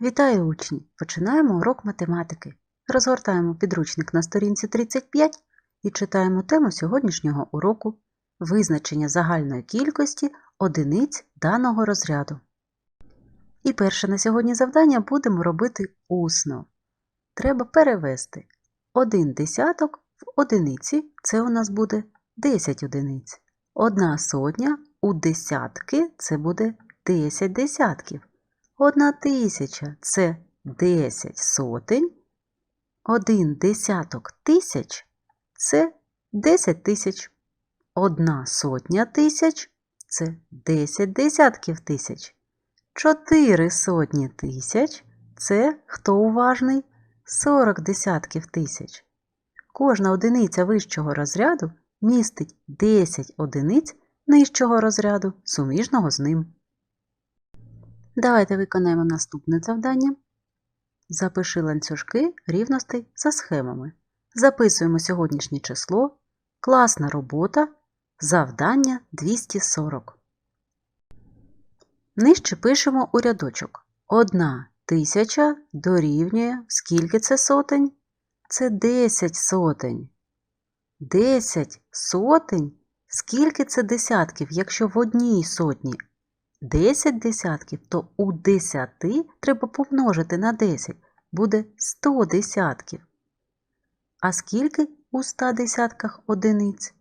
Вітаю учні! Починаємо урок математики. Розгортаємо підручник на сторінці 35 і читаємо тему сьогоднішнього уроку визначення загальної кількості одиниць даного розряду. І перше на сьогодні завдання будемо робити усно. Треба перевести один десяток в одиниці, це у нас буде 10 одиниць. Одна сотня у десятки це буде 10 десятків. Одна тисяча це 10 сотень. Один десяток тисяч це 10 тисяч. Одна сотня тисяч це 10 десятків тисяч. Чотири сотні тисяч це хто уважний? 40 десятків тисяч. Кожна одиниця вищого розряду містить 10 одиниць нижчого розряду, суміжного з ним. Давайте виконаємо наступне завдання. Запиши ланцюжки рівностей за схемами. Записуємо сьогоднішнє число. Класна робота. Завдання 240. Нижче пишемо у рядочок. Одна тисяча дорівнює. Скільки це сотень? Це 10 сотень. 10 сотень. Скільки це десятків, якщо в одній сотні 10 десятків, то у 10 треба помножити на 10. Буде 100 десятків. А скільки у 100 десятках одиниць?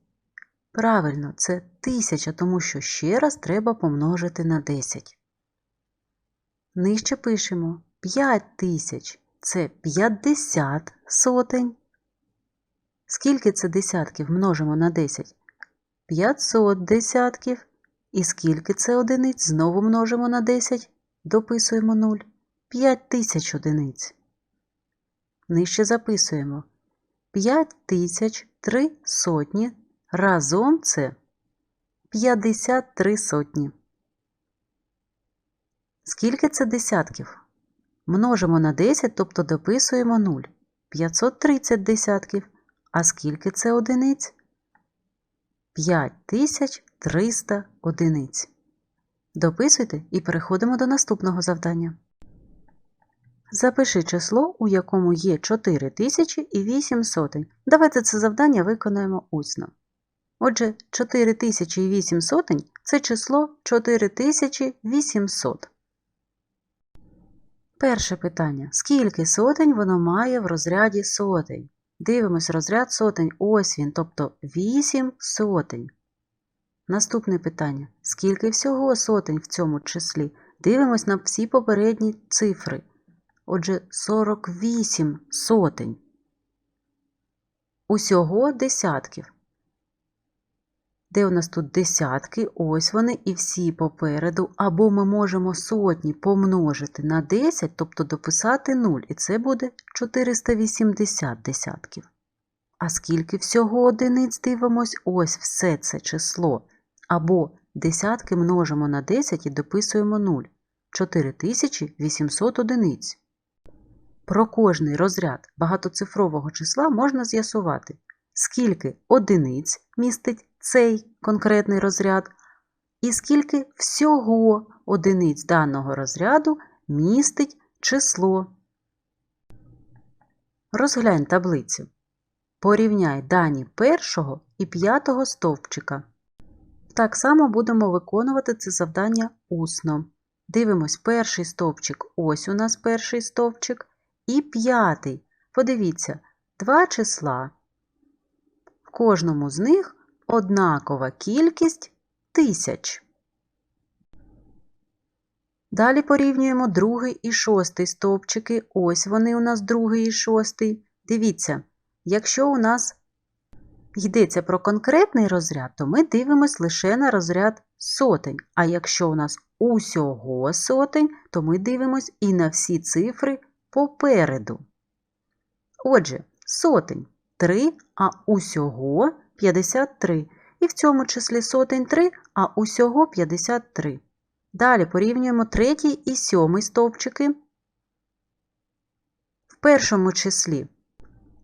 Правильно, це 1000, тому що ще раз треба помножити на 10. Нижче пишемо 5000 це 50 сотень. Скільки це десятків множимо на 10? 500 десятків. І скільки це одиниць? Знову множимо на 10, дописуємо 0. 5000 одиниць. Нижче записуємо 5003 сотні. Разом це 53 сотні. Скільки це десятків? Множимо на 10, тобто дописуємо 0. 530 десятків. А скільки це одиниць? 5300 одиниць. Дописуйте і переходимо до наступного завдання. Запиши число, у якому є 4000 і 8 сотень. Давайте це завдання виконаємо усно. Отже, 4000 і 8 сотень – це число 4800. Перше питання. Скільки сотень воно має в розряді сотень? Дивимось розряд сотень. Ось він, тобто 8 сотень. Наступне питання. Скільки всього сотень в цьому числі? Дивимось на всі попередні цифри. Отже, 48 сотень. Усього десятків. Де у нас тут десятки? Ось вони і всі попереду. Або ми можемо сотні помножити на 10, тобто дописати 0, і це буде 480 десятків. А скільки всього одиниць дивимось? Ось все це число. Або десятки множимо на 10 і дописуємо 0. 4800 одиниць. Про кожний розряд багатоцифрового числа можна з'ясувати, скільки одиниць містить цей конкретний розряд, і скільки всього одиниць даного розряду містить число. Розглянь таблицю. Порівняй дані першого і п'ятого стовпчика. Так само будемо виконувати це завдання усно. Дивимось перший стовпчик, ось у нас перший стовпчик, і п'ятий. Подивіться, два числа. В кожному з них однакова кількість тисяч. Далі порівнюємо другий і шостий стовпчики. Ось вони у нас другий і шостий. Дивіться, якщо у нас йдеться про конкретний розряд, то ми дивимося лише на розряд сотень. А якщо у нас усього сотень, то ми дивимося і на всі цифри попереду. Отже, сотень 3, а усього 53. І в цьому числі сотень 3, а усього 53. Далі порівнюємо третій і сьомий стовпчики. В першому числі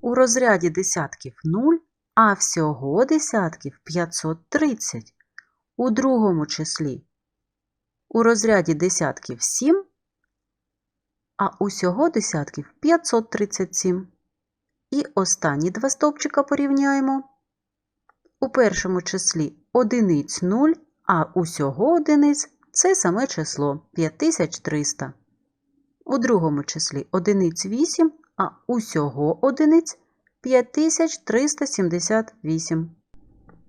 у розряді десятків 0, а всього десятків 530. У другому числі у розряді десятків 7, а усього десятків 537. І останні два стовпчика порівняємо. У першому числі одиниць 0, а усього одиниць це саме число 5300. У другому числі одиниць 8, а усього одиниць 5378.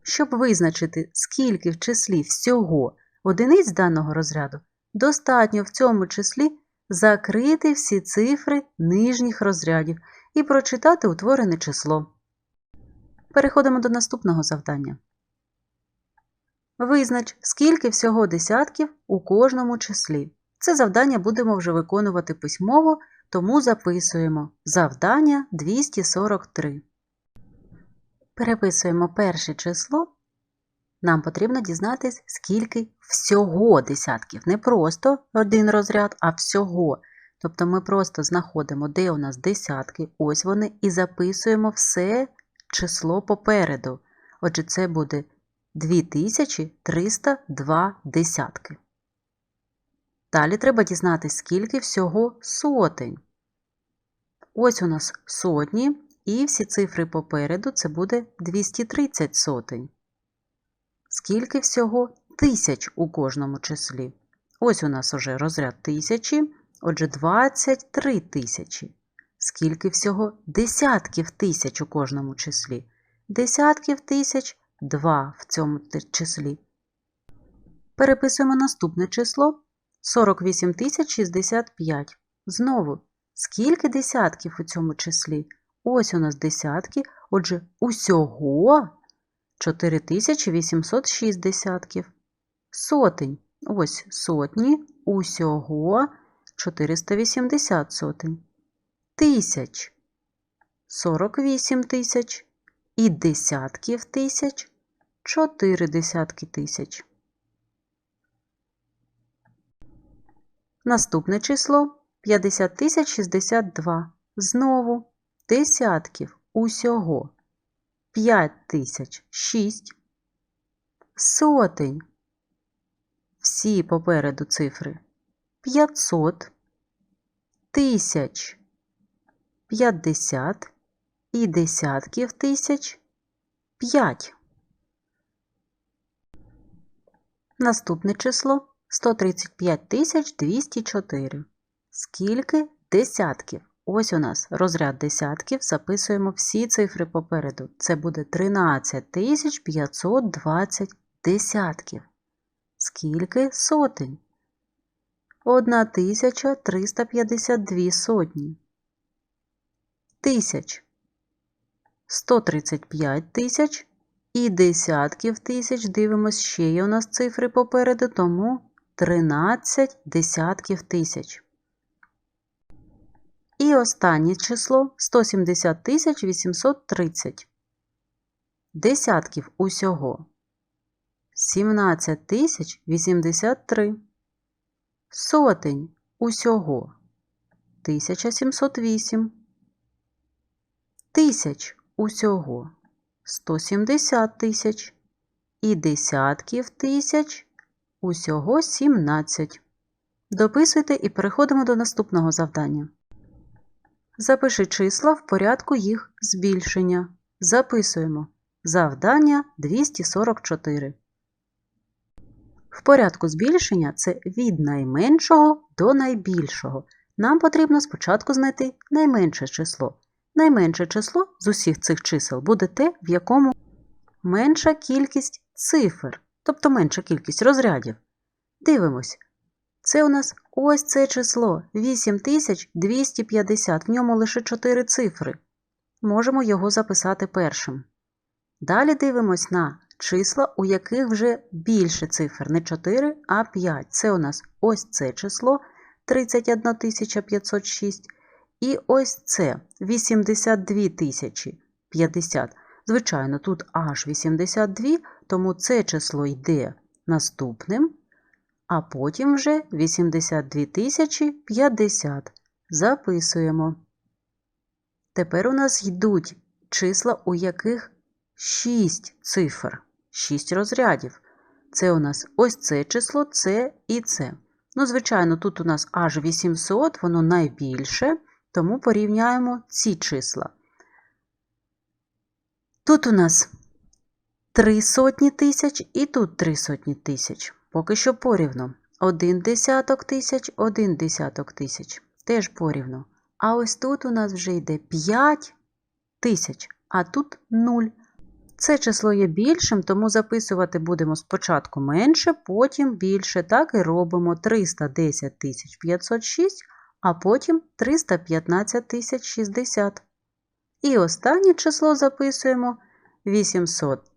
Щоб визначити, скільки в числі всього одиниць даного розряду, достатньо в цьому числі закрити всі цифри нижніх розрядів і прочитати утворене число. Переходимо до наступного завдання. Визнач, скільки всього десятків у кожному числі. Це завдання будемо вже виконувати письмово, тому записуємо завдання 243. Переписуємо перше число. Нам потрібно дізнатись, скільки всього десятків. Не просто один розряд, а всього. Тобто ми просто знаходимо, де у нас десятки, ось вони, і записуємо все число попереду. Отже, це буде 2302 десятки. Далі треба дізнатися, скільки всього сотень. Ось у нас сотні, і всі цифри попереду це буде 230 сотень. Скільки всього тисяч у кожному числі. Ось у нас уже розряд тисячі, отже, 23 тисячі. Скільки всього десятків тисяч у кожному числі. Десятків тисяч 2 в цьому числі. Переписуємо наступне число 48 тисяч 65. Знову, скільки десятків у цьому числі? Ось у нас десятки, отже, усього 4806 десятків. Сотень. Ось сотні, усього 480 сотень. Тисяч 48 тисяч. І десятків тисяч 4 десятки тисяч. Наступне число 50 тисяч 62. Знову десятків усього 5 тисяч 6. Сотень. Всі попереду цифри 500, тисяч 50 і десятків тисяч 5. Наступне число 135 204. Скільки десятків? Ось у нас розряд десятків, записуємо всі цифри попереду. Це буде 13 520 десятків. Скільки сотень? 1352 сотні. Тисяч. 135 тисяч і десятків тисяч. Дивимось, ще є у нас цифри попереду, тому 13 десятків тисяч. І останнє число 170 тисяч 830. Десятків усього 17 тисяч 83. Сотень усього 1708. Тисяч усього 170 тисяч. І десятків тисяч усього 17. Дописуйте і переходимо до наступного завдання. Запиши числа в порядку їх збільшення. Записуємо. Завдання 244. В порядку збільшення це від найменшого до найбільшого. Нам потрібно спочатку знайти найменше число. Найменше число з усіх цих чисел буде те, в якому менша кількість цифр, тобто менша кількість розрядів. Дивимось. Це у нас ось це число 8250, в ньому лише 4 цифри. Можемо його записати першим. Далі дивимось на числа, у яких вже більше цифр, не 4, а 5. Це у нас ось це число 31 506. І ось це 82 тисячі 50. Звичайно, тут аж 82, тому це число йде наступним, а потім вже 82 тисячі 50. Записуємо. Тепер у нас йдуть числа, у яких 6 цифр, 6 розрядів. Це у нас ось це число, це і це. Ну, звичайно, тут у нас аж 800, воно найбільше, тому порівняємо ці числа. Тут у нас 3 сотні тисяч і тут 3 сотні тисяч. Поки що порівну. Один десяток тисяч, один десяток тисяч. Теж порівну. А ось тут у нас вже йде 5 тисяч, а тут 0. Це число є більшим, тому записувати будемо спочатку менше, потім більше. Так і робимо 310 506, а потім 315 060. І останнє число записуємо 800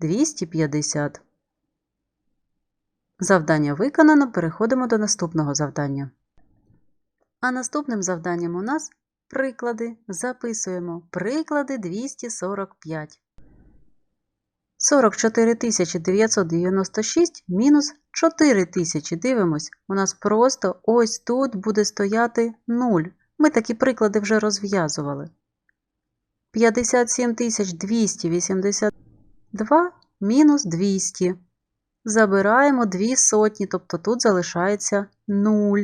250. Завдання виконано, переходимо до наступного завдання. А наступним завданням у нас приклади. Записуємо приклади 245. 44 996 мінус 4 тисячі. Дивимось, у нас просто ось тут буде стояти 0. Ми такі приклади вже розв'язували. 57 282 мінус 200. Забираємо 2 сотні, тобто тут залишається 0.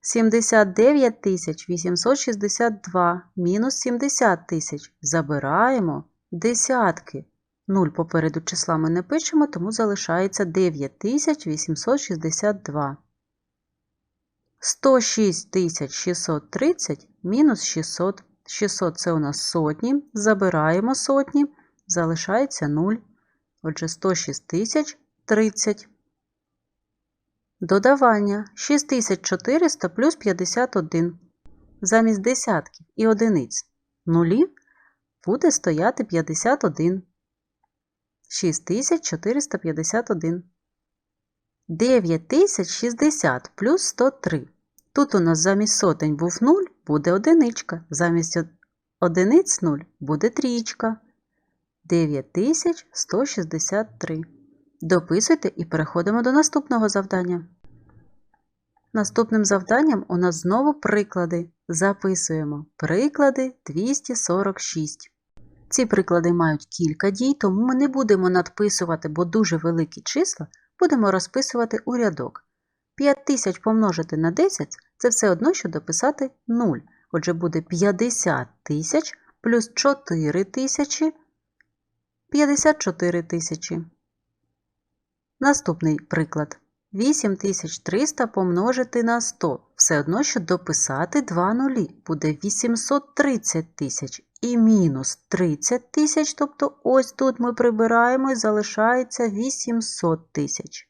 79 862 мінус 70 тисяч. Забираємо десятки. 0 попереду числа ми не пишемо, тому залишається 9862. 106 630 мінус 600. 600 це у нас сотні. Забираємо сотні, залишається 0. Отже, 106 тисяч 30. Додавання 6400 плюс 51. Замість десятків і одиниць нулів буде стояти 51. 6451. 9060 плюс 103. Тут у нас замість сотень був 0, буде одиничка. Замість одиниць 0 буде трієчка. 9163. Дописуйте і переходимо до наступного завдання. Наступним завданням у нас знову приклади. Записуємо приклади 246. Ці приклади мають кілька дій, тому ми не будемо надписувати, бо дуже великі числа будемо розписувати у рядок. 5000 помножити на 10 це все одно, що дописати 0. Отже, буде 50 тисяч плюс 4 тисячі 54 тисячі. Наступний приклад. 8300 помножити на 100. Все одно, що дописати 2 нулі. Буде 830 тисяч і мінус 30 тисяч, тобто ось тут ми прибираємо і залишається 800 тисяч.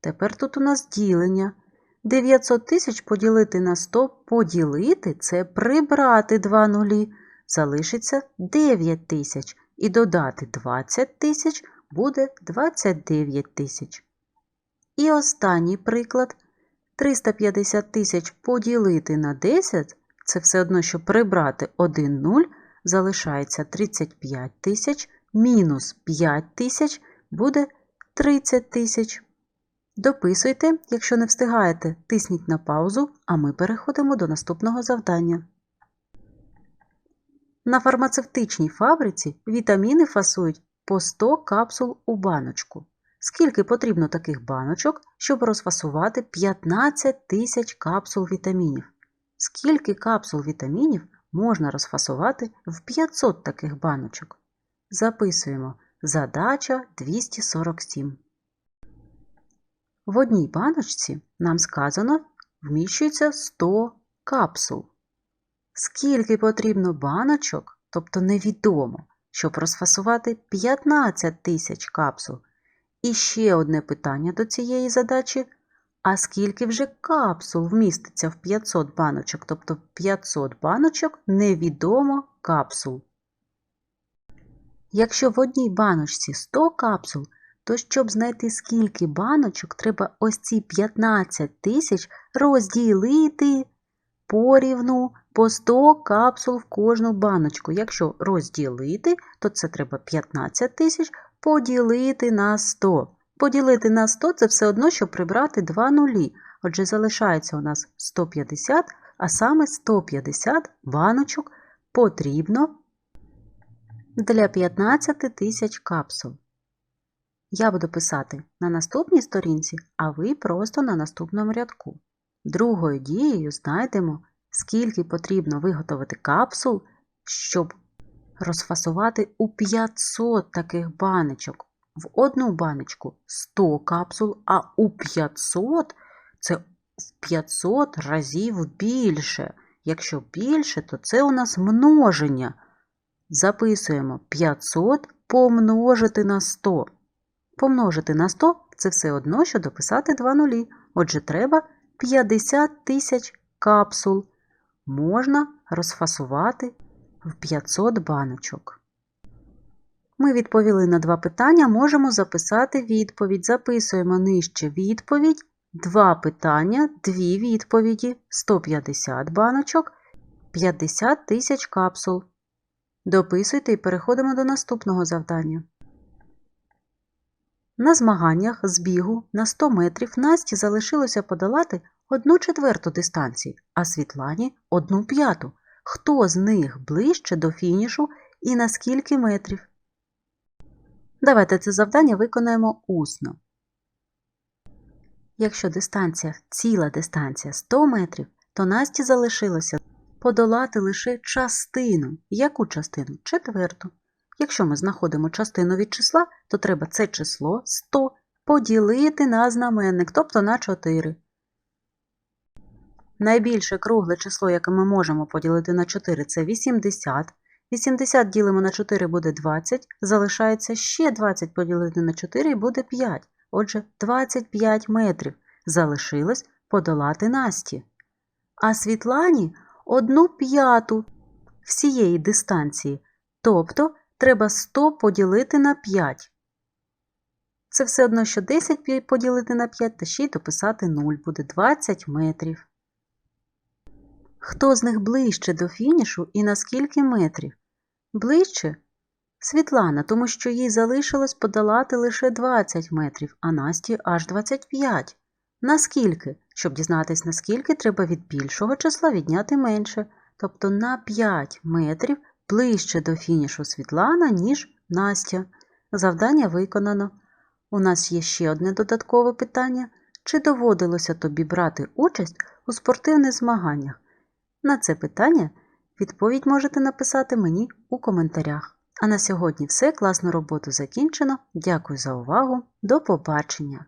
Тепер тут у нас ділення. 900 тисяч поділити на 100 поділити це прибрати 2 нулі. Залишиться 9 тисяч. І додати 20 тисяч буде 29 тисяч. І останній приклад. 350 тисяч поділити на 10 це все одно, що прибрати 1 0, залишається 35 тисяч, мінус 5 тисяч буде 30 тисяч. Дописуйте, якщо не встигаєте, тисніть на паузу, а ми переходимо до наступного завдання. На фармацевтичній фабриці вітаміни фасують по 100 капсул у баночку. Скільки потрібно таких баночок, щоб розфасувати 15 тисяч капсул вітамінів? Скільки капсул вітамінів можна розфасувати в 500 таких баночок? Записуємо задача 247. В одній баночці нам сказано вміщується 100 капсул. Скільки потрібно баночок, тобто невідомо, щоб розфасувати 15 тисяч капсул. І ще одне питання до цієї задачі. А скільки вже капсул вміститься в 500 баночок, тобто 500 баночок невідомо капсул. Якщо в одній баночці 100 капсул, то щоб знайти скільки баночок, треба ось ці 15 тисяч розділити порівну по 100 капсул в кожну баночку. Якщо розділити, то це треба 15 тисяч поділити на 100. Поділити на 100 це все одно, що прибрати 2 нулі. Отже, залишається у нас 150, а саме 150 баночок потрібно для 15 тисяч капсул. Я буду писати на наступній сторінці, а ви просто на наступному рядку. Другою дією знайдемо, скільки потрібно виготовити капсул, щоб розфасувати у 500 таких баночок. В одну баночку 100 капсул, а у 500 це в 500 разів більше. Якщо більше, то це у нас множення. Записуємо 500 помножити на 100. Помножити на 100 це все одно, що дописати два нулі. Отже, треба 50 тисяч капсул. Можна розфасувати в 500 баночок. Ми відповіли на два питання, можемо записати відповідь. Записуємо нижче відповідь. Два питання, дві відповіді, 150 баночок, 50 тисяч капсул. Дописуйте і переходимо до наступного завдання. На змаганнях з бігу на 100 метрів Насті залишилося подолати одну четверту дистанції, а Світлані одну п'яту. Хто з них ближче до фінішу і на скільки метрів? Давайте це завдання виконаємо усно. Якщо дистанція, ціла дистанція 100 метрів, то Насті залишилося подолати лише частину. Яку частину? Четверту. Якщо ми знаходимо частину від числа, то треба це число 100 поділити на знаменник, тобто на 4. Найбільше кругле число, яке ми можемо поділити на 4, це 80. 80 ділимо на 4 буде 20, залишається ще 20 поділити на 4 і буде 5. Отже, 25 метрів залишилось подолати Насті. А Світлані одну п'яту всієї дистанції, тобто треба 100 поділити на 5. Це все одно, що 10 поділити на 5 та ще й дописати 0, буде 20 метрів. Хто з них ближче до фінішу і на скільки метрів? Ближче Світлана, тому що їй залишилось подолати лише 20 метрів, а Насті аж 25. Наскільки? Щоб дізнатись, наскільки треба від більшого числа відняти менше, тобто на 5 метрів ближче до фінішу Світлана, ніж Настя. Завдання виконано. У нас є ще одне додаткове питання. Чи доводилося тобі брати участь у спортивних змаганнях? На це питання відповідь можете написати мені у коментарях. А на сьогодні все. Класну роботу закінчено. Дякую за увагу. До побачення!